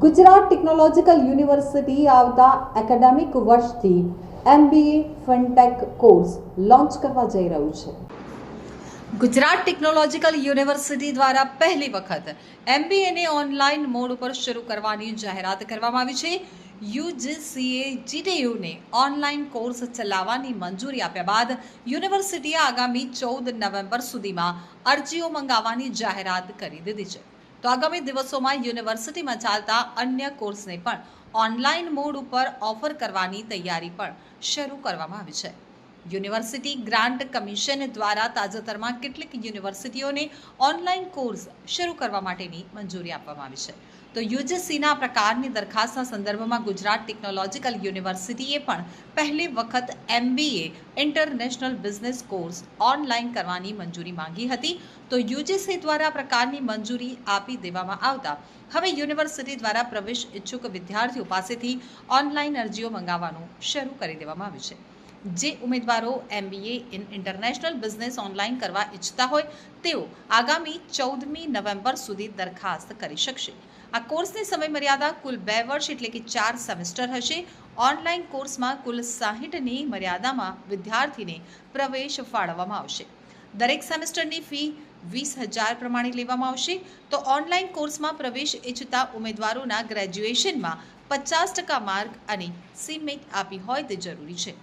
Gujarat technological university આવતા academic વર્ષથી MBA fintech course launch કરવા જઈ રહ્યું છે. ગુજરાત ટેકનોલોજીકલ યુનિવર્સિટી દ્વારા પહેલી વખત એમબીએને ઓનલાઈન મોડ ઉપર શરૂ કરવાની જાહેરાત કરવામાં આવી છે. યુજીસીએ જીટીયુને ઓનલાઈન કોર્સ ચલાવવાની મંજૂરી આપ્યા બાદ યુનિવર્સિટીએ આગામી ચૌદ નવેમ્બર સુધીમાં અરજીઓ મંગાવવાની જાહેરાત કરી દીધી છે. તો આગામી દિવસોમાં યુનિવર્સિટીમાં ચાલતા અન્ય કોર્સને પણ ઓનલાઈન મોડ ઉપર ઓફર કરવાની તૈયારી પણ શરૂ કરવામાં આવી છે. યુનિવર્સિટી ગ્રાન્ટ કમિશન દ્વારા તાજેતરમાં કેટલીક યુનિવર્સિટીઓને ઓનલાઈન કોર્સ શરૂ કરવા માટેની મંજૂરી આપવામાં આવી છે. તો યુજીસીના પ્રકારની દરખાસ્તના સંદર્ભમાં ગુજરાત ટેકનોલોજીકલ યુનિવર્સિટીએ પણ પહેલી વખત MBA international business course online કરવાની મંજૂરી માંગી હતી. તો યુજીસી દ્વારા પ્રકારની મંજૂરી આપી દેવામાં આવતા હવે યુનિવર્સિટી દ્વારા પ્રવેશ ઈચ્છુક વિદ્યાર્થીઓ પાસેથી ઓનલાઈન અરજીઓ મંગાવવાનું શરૂ કરી દેવામાં આવ્યું છે. જે ઉમેદવારો MBA in international business online કરવા ઈચ્છતા હોય, તેઓ આગામી ચૌદમી નવેમ્બર સુધી દરખાસ્ત કરી શકશે. આ કોર્સની સમયમર્યાદા કુલ બે વર્ષ એટલે કે ચાર સેમેસ્ટર હશે. ઓનલાઈન કોર્સમાં કુલ સાહીઠની મર્યાદામાં વિદ્યાર્થીને પ્રવેશ ફાળવવામાં આવશે. દરેક સેમેસ્ટરની ફી વીસ હજાર પ્રમાણે લેવામાં આવશે. તો ઓનલાઈન કોર્સમાં પ્રવેશ ઈચ્છતા ઉમેદવારોના ગ્રેજ્યુએશનમાં પચાસ ટકા માર્ક અને સીમેટ આપી હોય તે જરૂરી છે.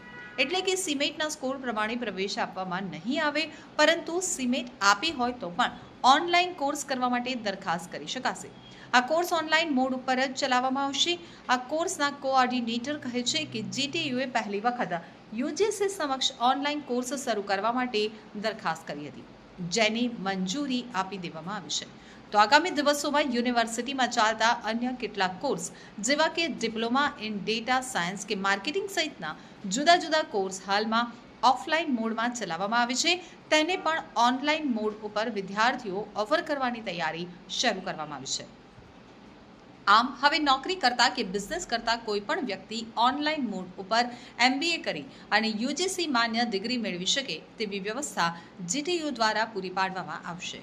એટલે કે સિમેન્ટના સ્કોર પ્રમાણે પ્રવેશ આપવામાં નહીં આવે, પરંતુ સિમેન્ટ આપી હોય તો પણ ઓનલાઈન કોર્સ કરવા માટે દરખાસ્ત કરી શકાશે. આ કોર્સ ઓનલાઈન મોડ ઉપર જ ચલાવવામાં આવશે. આ કોર્સના કોઓર્ડિનેટર કહે છે કે જીટીયુએ પહેલી વખત યુજીસી સમક્ષ ઓનલાઈન કોર્સ શરૂ કરવા માટે દરખાસ્ત કરી હતી. જેની મંજૂરી આપી દેવામાં આવી છે. તો આગામી દિવસોમાં યુનિવર્સિટીમાં ચાલતા અન્ય કેટલાક કોર્સ, જેવા કે ડિપ્લોમા ઇન ડેટા સાયન્સ કે માર્કેટિંગ સહિતના જુદા જુદા કોર્સ હાલમાં ઓફલાઈન મોડમાં ચલાવવામાં આવે છે. તેને પણ ઓનલાઈન મોડ ઉપર વિદ્યાર્થીઓ ઓફર કરવાની તૈયારી શરૂ કરવામાં આવી છે. આમ, હવે નોકરી કરતા કે બિઝનેસ કરતા કોઈ પણ વ્યક્તિ ઓનલાઈન મોડ ઉપર એમબીએ કરી અને યુજીસી માન્ય ડિગ્રી મેળવી શકે તેવી વ્યવસ્થા જીટીયુ દ્વારા પૂરી પાડવામાં આવશે.